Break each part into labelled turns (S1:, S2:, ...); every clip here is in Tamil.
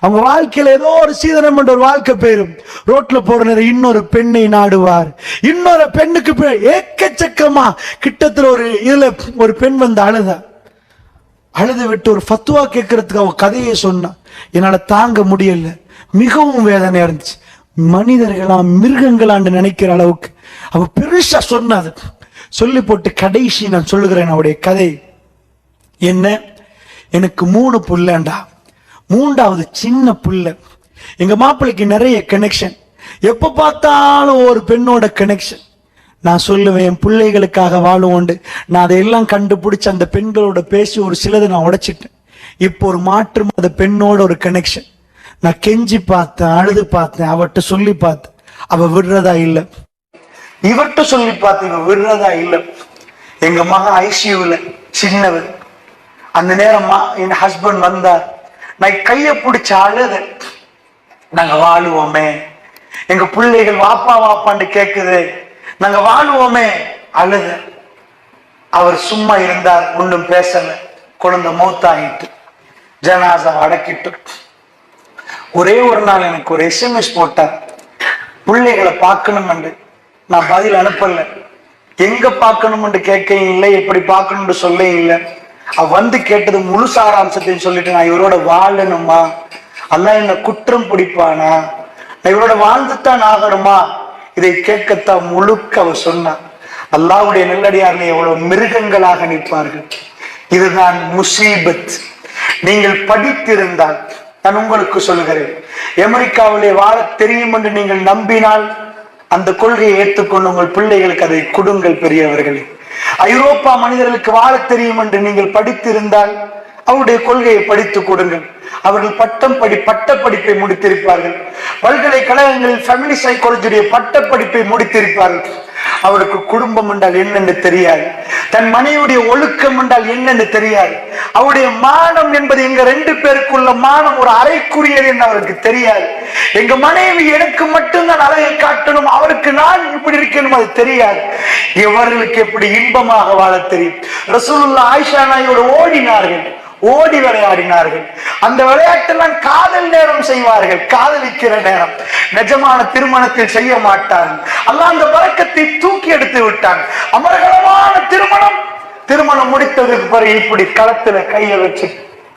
S1: அவங்க வாழ்க்கையில ஏதோ ஒரு சீதனம் என்ற ஒரு வாழ்க்கை பெயரும். ரோட்ல போற நேரம் இன்னொரு பெண்ணை நாடுவார். இன்னொரு பெண்ணுக்கு ஏக்கச்சக்கமா கிட்டத்தட்ட ஒரு இதுல ஒரு பெண் வந்து அழுதா. அழுது விட்டு ஒரு ஃபத்துவா கேட்கறதுக்கு அவ கதையை சொன்னா என்னால தாங்க முடியல. மிகவும் வேதனையா இருந்துச்சு. மனிதர்களா மிருகங்களான்னு நினைக்கிற அளவுக்கு. அவ பெருசா சொன்னது சொல்லி போட்டு கடைசி நான் சொல்லுகிறேன் அவருடைய கதை. என்ன? எனக்கு மூணு புள்ளண்டா மூன்றாவது சின்ன பிள்ளை. எங்க மாப்பிள்ளைக்கு நிறைய கனெக்ஷன் எப்ப பார்த்தாலும் ஒரு பெண்ணோட கனெக்ஷன் நான் சொல்லுவேன் என் பிள்ளைகளுக்காக வாழுவோண்டு நான் அதையெல்லாம் கண்டுபிடிச்சு அந்த பெண்களோட பேசி ஒரு சிலதை நான் உடைச்சிட்டேன். இப்போ ஒரு மாற்று அந்த பெண்ணோட ஒரு கனெக்ஷன் நான் கெஞ்சி பார்த்தேன் அழுது பார்த்தேன் அவட்ட சொல்லி பார்த்தேன். அவ விடுறதா இல்லை. இவர்கிட்ட சொல்லி பார்த்து இவ விடுறதா இல்லை. எங்க மகன் ஐசியூல சின்னவர். அந்த நேரம் என் ஹஸ்பண்ட் வந்தார். நான் கையை பிடிச்ச அழுது நாங்க வாழுவோமே. எங்க பிள்ளைகள் வாப்பா வாப்பான்னு கேக்குது. நாங்க வாழுவோமே. அழுது. அவர் சும்மா இருந்தார் ஒன்றும் பேசல. குழந்தை மூத்தாயிட்டு ஜனாசா அடக்கிட்டு. ஒரே ஒரு நாள் எனக்கு ஒரு எஸ்எம்எஸ் போட்டார். பிள்ளைகளை பார்க்கணும் என்று நான் பதில் அனுப்பல. எங்க பார்க்கணும் என்று கேட்க இல்லை எப்படி பார்க்கணும்னு சொல்ல இல்லை. வந்து கேட்டது முழு சாராம்சத்தையும் சொல்லிட்டு நான் இவரோட வாழணுமா? அல்லாஹ் என்ன குற்றம் பிடிப்பானா? நான் இவரோட வாழ்ந்துத்தான் ஆகணுமா? இதை கேட்கத்தான் முழுக்க அவ சொன்னான் அல்லாஹ்வுடைய நெல்லடியார்கள் எவ்வளவு மிருகங்களாக நிற்பார்கள். இதுதான் முசீபத். நீங்கள் படித்திருந்தால் நான் உங்களுக்கு சொல்கிறேன் அமெரிக்காவிலே வாழ தெரியும் என்று நீங்கள் நம்பினால் அந்த கொள்கையை ஏற்றுக்கொண்டு உங்கள் பிள்ளைகளுக்கு அதை கொடுங்கள் பெரியவர்களே. ஐரோப்பா மனிதர்களுக்கு வாழ தெரியும் என்று நீங்கள் படித்திருந்தால் அவருடைய கொள்கையை படித்துக் கொடுங்கள். அவர்கள் பட்டம் படி பட்ட படிப்பை முடித்திருப்பார்கள். பல்கலைக்கழகங்களில் ஃபேமிலி சைக்காலஜியுடைய பட்ட படிப்பை முடித்திருப்பார்கள். அவளுக்கு குடும்பம் என்றால் என்னென்று தெரியாது. தன் மனைவியுடைய ஒழுக்கம் என்றால் என்னென்று தெரியாது. அவருடைய மானம் என்பது எங்க ரெண்டு பேருக்குள்ள மானம் ஒரு அறைக்குரியது என்று அவருக்கு தெரியாது. எங்க மனைவி எனக்கு மட்டும்தான் அழகை காட்டணும் அவருக்கு நான் இப்படி இருக்கணும் அது தெரியாது. இவர்களுக்கு எப்படி இன்பமாக வாழ தெரியும்? ரசூலுல்லா ஆயிஷா நாயோடு ஓடினார்கள் ஓடி விளையாடினார்கள். அந்த விளையாட்டெல்லாம் காதல் நேரம் செய்வார்கள் காதலிக்கிற நேரம். நிஜமான திருமணத்தில் செய்ய மாட்டார்கள். அல்லாஹ் அந்த பழக்கத்தை தூக்கி எடுத்து விட்டான் அமரகலமான திருமணம். திருமணம் முடித்ததுக்கு பிறகு இப்படி களத்துல கைய வச்சு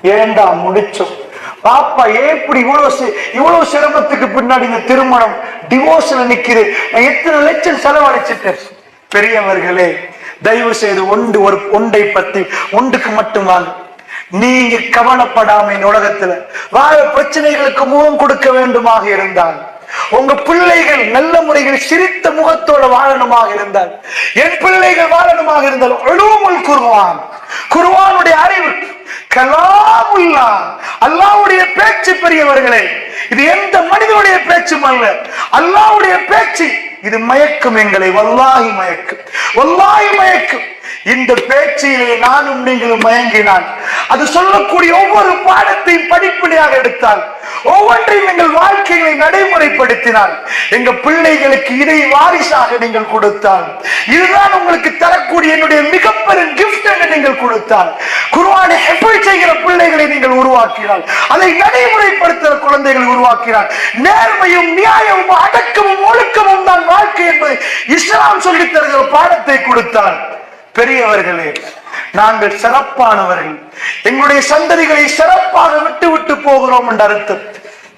S1: ஏண்டா முடிச்சோம்? பாப்பா ஏன் இப்படி இவ்வளவு இவ்வளவு சிரமத்துக்கு பின்னாடி இந்த திருமணம் டிவோர்ஸ்ல நிக்குது? நான் எத்தனை லட்சம் செலவழிச்சிட்டேன்? பெரியவர்களே தயவு செய்து ஒன்று ஒரு ஒன்றை பத்தி ஒன்றுக்கு மட்டும் வாங்க. நீங்க கவனப்படாம உலகத்துல வாழ பிரச்சனைகளுக்கு முகம் கொடுக்க வேண்டுமாக இருந்தால் உங்க பிள்ளைகள் நல்ல முறையில் சிரித்த முகத்தோட வாழணுமாக இருந்தால் என் பிள்ளைகள் வாழணுமாக இருந்தால் உழுவுமுல் குருவான் குருவானுடைய அறிவு கலாமுல்லா அல்லாவுடைய பேச்சு பெரியவர்களே இது எந்த மனிதனுடைய பேச்சும் அல்ல அல்லாவுடைய பேச்சு இது மயக்கும் எங்களை வல்லாஹி மயக்கும் வல்லாகி மயக்கும். இந்த பேச்சிலே நானும் நீங்களும் மயங்கினான் அது சொல்லக்கூடிய ஒவ்வொரு பாடத்தையும் படிப்படியாக எடுத்தால் ஒவ்வொன்றையும் எங்கள் வாழ்க்கையை நடைமுறைப்படுத்தினால் எங்க பிள்ளைகளுக்கு இதை வாரிசாக நீங்கள் கொடுத்தால் இதுதான் உங்களுக்கு தரக்கூடிய என்னுடைய மிகப்பெரும் கிஃப்ட் என்று நீங்கள் கொடுத்தால் குருவானை எப்படி செய்கிற பிள்ளைகளை நீங்கள் உருவாக்கினால் அதை நடைமுறைப்படுத்துகிற குழந்தைகளை உருவாக்கினால் நேர்மையும் நியாயமும் அடக்கமும் ஒழுக்கமும் தான் வாழ்க்கை என்பதை இஸ்லாம் சொல்லித் தருகிற பாடத்தை கொடுத்தால் பெரியவர்களே நாங்கள் சிறப்பானவர்கள். எங்களுடைய சந்ததிகளை சிறப்பாக விட்டு விட்டு போகிறோம் என்ற அர்த்தம்.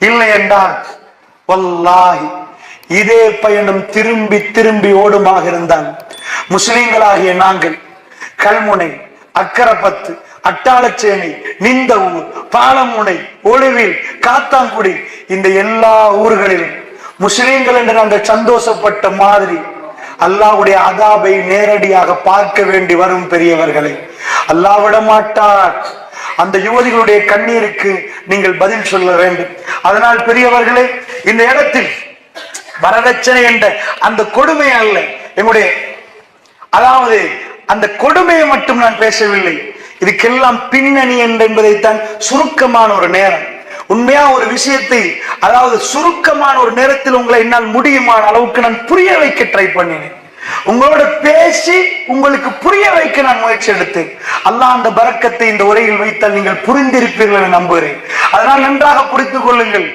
S1: இல்லை என்றால் வல்லாஹி இதே பயணம் திரும்பி திரும்பி ஓடுமாக இருந்தால் முஸ்லிம்களாகிய நாங்கள் கல்முனை அக்கரப்பத்து அட்டாளச்சேனை நிந்த ஊர் பாலமுனை ஒளிவில் காத்தாங்குடி இந்த எல்லா ஊர்களிலும் முஸ்லிம்கள் என்று நாங்கள் சந்தோஷப்பட்ட மாதிரி அல்லாவுடைய அதாபை நேரடியாக பார்க்க வேண்டி வரும் பெரியவர்களை. அல்லாஹ் விட மாட்டார் அந்த யுவதிகளுடைய கண்ணீருக்கு நீங்கள் பதில் சொல்ல வேண்டும். அதனால் பெரியவர்களே இந்த இடத்தில் வரதட்சணை என்ற அந்த கொடுமை அல்ல. எங்களுடைய அதாவது அந்த கொடுமையை மட்டும் நான் பேசவில்லை. இதுக்கெல்லாம் பின்னணி என்று என்பதைத்தான் சுருக்கமான ஒரு நேரம். உண்மையா ஒரு விஷயத்தை அதாவது சுருக்கமான ஒரு நேரத்தில் உங்களை என்னால் முடியுமான அளவுக்கு நான் புரிய வைக்க ட்ரை பண்ணினேன் உங்களோட பேசி உங்களுக்கு புரிய வைக்க நான் முயற்சி எடுத்தேன். அல்லாஹ் அந்த பரக்கத்தை இந்த உரையில் வைத்தால் நீங்கள் புரிந்திருப்பீர்கள் என நம்புகிறேன். அதனால் நன்றாக புரிந்து கொள்ளுங்கள்.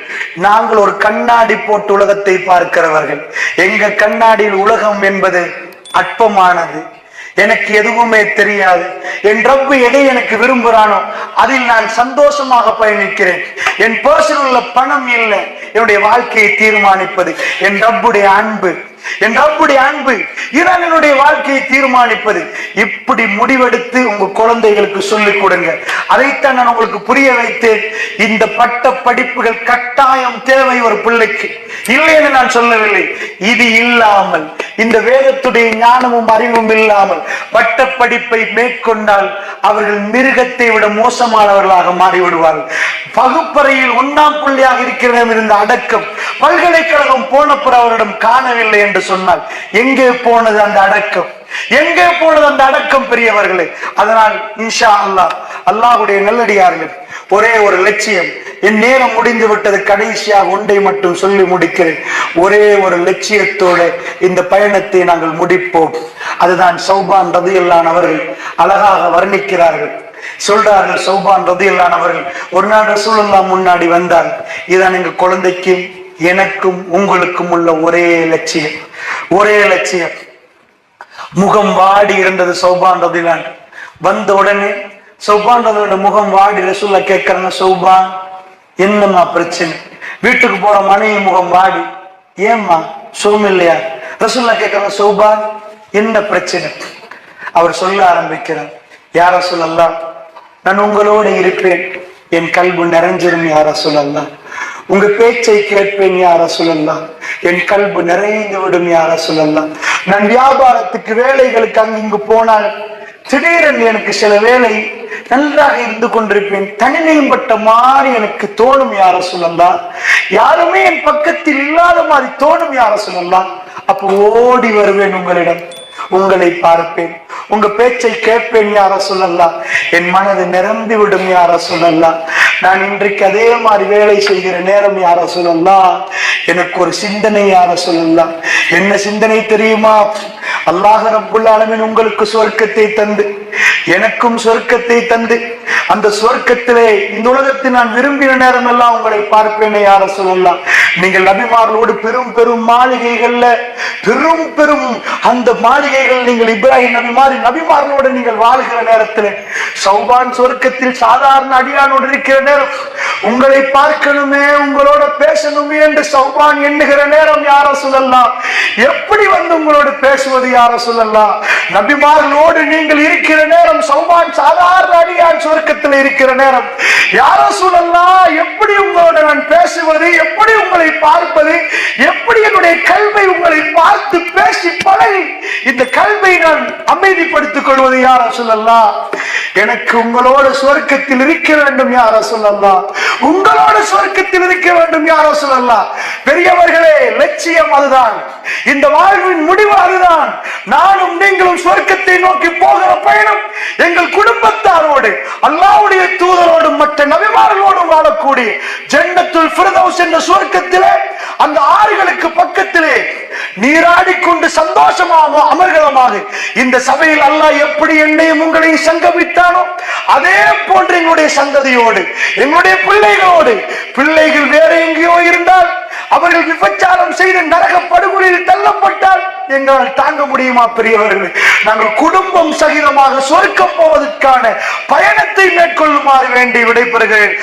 S1: நாங்கள் ஒரு கண்ணாடி போட்டு உலகத்தை பார்க்கிறவர்கள். எங்க கண்ணாடியில் உலகம் என்பது அற்பமானது. எனக்கு எதுவுமே தெரியாது. என் ரப்பு எதை எனக்கு விரும்புகிறானோ அதில் நான் சந்தோஷமாக பயணிக்கிறேன். என் பர்சனல் உள்ள பணம் இல்லை. என்னுடைய வாழ்க்கையை தீர்மானிப்பது என் ரப்புடைய அன்பு. என் ரப்புடைய அன்பு இதான் என்னுடைய வாழ்க்கையை தீர்மானிப்பது. இப்படி முடிவெடுத்து உங்க குழந்தைகளுக்கு சொல்லிக் கொடுங்க. அதைத்தான் நான் உங்களுக்கு புரிய வைத்தேன். இந்த பட்ட படிப்புகள் கட்டாயம் தேவை ஒரு பிள்ளைக்கு. இல்லை என்று நான் சொல்லவில்லை. இது இல்லாமல் இந்த வேதத்துடைய ஞானமும் அறிவும் இல்லாமல் பட்ட படிப்பை மேற்கொண்டால் அவர்கள் மிருகத்தை விட மோசமானவர்களாக மாறிவிடுவார்கள். பகுப்பறையில் ஒன்றாம் புள்ளியாக இருக்கிற இருந்த அடக்கம் பல்கலைக்கழகம் போனப்புற அவரிடம் காணவில்லை என்று சொன்னால் எங்கே போனது அந்த அடக்கம்? எங்கே போனது அந்த அடக்கம் பெரியவர்களே? அதனால் இன்ஷா அல்லாஹ் அல்லாஹுடைய நல்லடியார்கள் ஒரே ஒரு லட்சியம் என் நேரம் முடிந்து விட்டது கடைசியாக ஒன்றை மட்டும் சொல்லி முடிக்கிறேன். ஒரே ஒரு லட்சியத்தோட இந்த பயணத்தை நாங்கள் முடிப்போம். அதுதான் சௌபான் ரதியல்லான் அவர்கள் அழகாக வர்ணிக்கிறார்கள். சொல்றார்கள் சௌபான் ரதியல்லான் அவர்கள் ஒரு நாள் ரசூலுல்லா முன்னாடி வந்தார். இதான் எங்க குழந்தைக்கும் எனக்கும் உங்களுக்கும் உள்ள ஒரே லட்சியம். ஒரே லட்சியம். முகம் வாடி இருந்தது சௌபான் ரதிலான் வந்த உடனே சௌபான் முகம் வாடி ரசூல்லா கேட்கறாங்க சௌபான் என்னம்மா பிரச்சனை? வீட்டுக்கு போற மனைவி முகம் வாடி. ஏம்மா? சோம் இல்லையா? ரசூல்லா கேட்கறாங்க சௌபான் என்ன பிரச்சனை? அவர் சொல்ல ஆரம்பிக்கிறார் யார சொல்லலாம் நான் உங்களோட இருப்பேன். என் கல்வி நிறைஞ்சிரும் யார சொல்லலாம் உங்க பேச்சை கேட்பேன் யார சொல்லலாம் என் கல்வி நிறைந்து விடும் யார சொல்லலாம் நான் வியாபாரத்துக்கு வேலைகளுக்கு அங்கிங்கு போனால் திடீரென்று எனக்கு சில வேலை நன்றாக இருந்து கொண்டிருப்பேன். தனிமையும் பட்ட மாதிரி எனக்கு தோணும் யார சொல்லலாம் யாருமே என் பக்கத்தில் இல்லாத மாதிரி தோணும் யார சொல்லலாம் அப்போ ஓடி வருவேன் உங்களிடம். உங்களை பார்ப்பேன். உங்க பேச்சை கேட்பேன் யார சொல்லலாம் என் மனது நிரம்பி விடும் யார சொல்லலாம் நான் இன்றைக்கு அதே மாதிரி வேலை செய்கிற நேரம் யார சொல்லலாம் எனக்கு ஒரு சிந்தனை யார சொல்லலாம் என்ன சிந்தனை தெரியுமா? அல்லாஹ் ரப்புல் உங்களுக்கு சொர்க்கத்தை தந்து எனக்கும் சொர்க்கத்தை தந்து அந்த சொர்க்கத்திலே இந்த உலகத்தில் நான் விரும்பின நேரம் எல்லாம் உங்களை பார்ப்பேனே யார சொல்லலாம் நீங்கள் நபிமார்களோடு பெரும் பெரும் மாளிகைகள்ல பெரும் பெரும் அந்த மாளிகைகள் நீங்கள் இப்ராஹிம் நபி மாதிரி நபிமார்களோடு நீங்கள் வாழ்கிற நேரத்தில் சௌபான் சொர்க்கத்தில் சாதாரண அடியானோடு இருக்கிற நேரம் உங்களை பார்க்கணுமே உங்களோட பேசணுமே என்று சௌபான் எண்ணுகிற நேரம் யார சொல்லலாம் எப்படி வந்து உங்களோடு பேசுவது யார சொல்லலாம் நபிமார்களோடு நீங்கள் இருக்கிற நேரம் சௌமான் சாதாரண அடியான் சுருக்கத்தில் இருக்கிற நேரம். யார சூழல்லா எப்படி உங்களோட நான் பேசுவது எப்படி உங்களை பார்ப்பது எப்படி என்னுடைய கல்வை உங்களை பார்த்து பேசி பழகி இந்த கல்வை நான் அமைதிப்படுத்திக் கொள்வது யார சொல்லலாம் எனக்கு உங்களோட சொர்க்கத்தில் இருக்க வேண்டும் யார சொல்லலாம் உங்களோட சொர்க்கத்தில் இருக்க வேண்டும் யாரோ சொல்லலாம் பெரியவர்களே லட்சியம் அதுதான். இந்த வாழ்வின் முடிவு அதுதான். நானும் நீங்களும் சொர்க்கத்தை நோக்கி போகிற பயணம் எங்கள் குடும்பத்தாரோடு அல்லாவுடைய தூதரோடும் மற்ற நபிமார்களோடும் வாழக்கூடிய ஜன்னத்துல் ஃபிரதௌஸ் என்ற சொர்க்கத்திலே அந்த ஆறுகளுக்கு நீராடிக்கொண்டு சந்தோஷமாக அமர்கலமாக இந்த சபையில் அல்லாஹ் எப்படி என்னையும் உங்களையும் சங்கமித்தானோ அதே போன்று எங்களுடைய சந்ததியோடு எங்களுடைய பிள்ளைகளோடு பிள்ளைகள் வேற எங்கேயோ இருந்தால் அவர்கள் விபச்சாரம் செய்து நரக படுகொலையில் தள்ளப்பட்டால் எங்களால் தாங்க முடியுமா பெரியவர்கள்? நாங்கள் குடும்பம் சகிதமாக சொர்க்கம் போவதற்கான பயணத்தை மேற்கொள்ளுமாறு வேண்டி விடைபெறுகிறேன்.